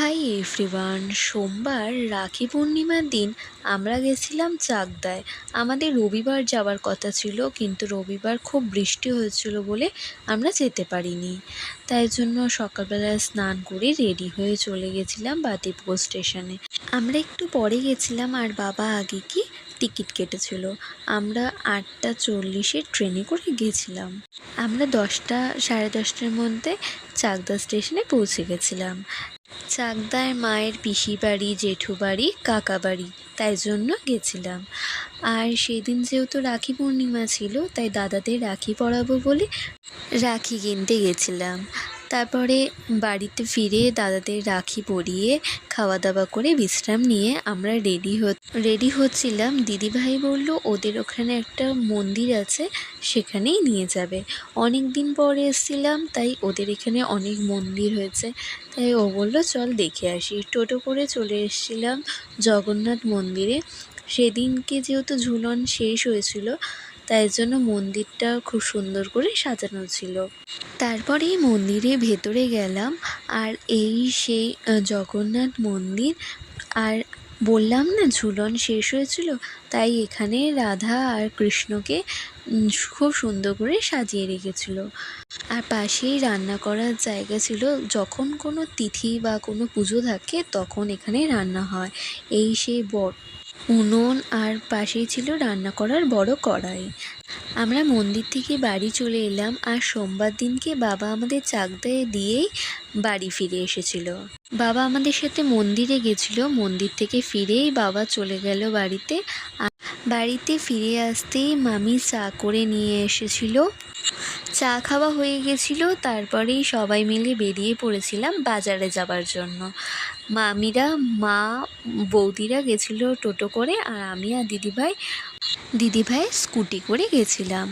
Hi everyone, সোমবার রাখি পূর্ণিমার দিন আমরা গেছিলাম চাকদায়। আমাদের রবিবার যাওয়ার কথা ছিল, কিন্তু রবিবার খুব বৃষ্টি হয়েছিল বলে আমরা যেতে পারিনি। তাই জন্য সকালবেলায় স্নান করে রেডি হয়ে চলে গেছিলাম বাতিপুর স্টেশনে। আমরা একটু পরে গেছিলাম, আর বাবা আগে কি টিকিট কেটেছিল। আমরা আটটা চল্লিশের ট্রেনে করে গেছিলাম। আমরা দশটা, সাড়ে দশটার মধ্যে চাকদা স্টেশনে পৌঁছে গেছিলাম। চাকদায় মায়ের পিসি বাড়ি, জেঠু বাড়ি, কাকা বাড়ি, তাই জন্য গেছিলাম। আর সেদিন যেহেতু রাখি পূর্ণিমা ছিল, তাই দাদাদের রাখি পরাবো বলে রাখি কিনতে গেছিলাম। তারপরে বাড়িতে ফিরে দাদাদের রাখি পরিয়ে খাওয়া দাওয়া করে বিশ্রাম নিয়ে আমরা রেডি হ, রেডি হচ্ছিলাম। দিদিভাই বলল, ওদের ওখানে একটা মন্দির আছে, সেখানেই নিয়ে যাবে। অনেক দিন পরে এসেছিলাম, তাই ওদের এখানে অনেক মন্দির হয়েছে। তাই ও বলল, চল দেখে আসি। টোটো করে চলে এসেছিলাম জগন্নাথ মন্দিরে। সেদিনকে যেহেতু ঝুলন শেষ হয়েছিল তাই জন্য মন্দিরটা খুব সুন্দর করে সাজানো ছিল। তারপরে মন্দিরে ভেতরে গেলাম আর এই সেই জগন্নাথ মন্দির আর বললাম না ঝুলন শেষ হয়েছিল, তাই এখানে রাধা আর কৃষ্ণকে খুব সুন্দর করে সাজিয়ে রেখেছিল। আর পাশেই রান্না করার জায়গা ছিল, যখন কোনো তিথি বা কোনো পুজো থাকে তখন এখানে রান্না হয়। এই সেই বড় উনুন আর পাশেই ছিল রান্না করার বড় কড়াই। আমরা মন্দির থেকে বাড়ি চলে এলাম আর সোমবার দিনকে বাবা আমাদের চাকদায় দিয়েই বাড়ি ফিরে এসেছিল। বাবা আমাদের সাথে মন্দিরে গেছিল, মন্দির থেকে ফিরেই বাবা চলে গেল বাড়িতে। বাড়িতে ফিরে আসতেই মামি চা করে নিয়ে এসেছিল। চা খাওয়া হয়ে গেছিল, তারপরেই সবাই মিলে বেরিয়ে পড়েছিলাম বাজারে যাবার জন্য। মামিরা, মা, বৌদিরা গেছিল টোটো করে আর আমি আর দিদিভাই দিদিভাই স্কুটি করে গেছিলাম।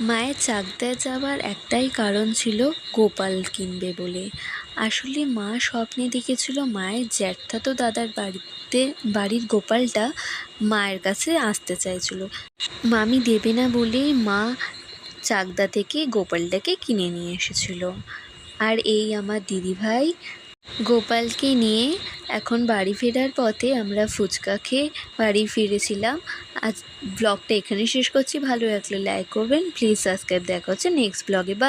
মায়ের চাকদায় যাওয়ার একটাই কারণ ছিল গোপাল কিনবে বলে। আসলে মা স্বপ্নে দেখেছিল মায়ের জ্যাঠাতো দাদার বাড়িতে, বাড়ির গোপালটা মায়ের কাছে আসতে চাইছিল। মামি দেবে না বলেই মা চাকদা থেকে গোপালটাকে কিনে নিয়ে এসেছিল। আর এই আমার দিদিভাই গোপালকে নিয়ে এখন বাড়ি ফেরার পথে আমরা ফুচকা খেয়ে বাড়ি ফিরেছিলাম। আজ ব্লগটা এখানে শেষ করছি। ভালো লাগলে লাইক করবেন। প্লিজ সাবস্ক্রাইব দেখা হচ্ছে নেক্সট ব্লগে বা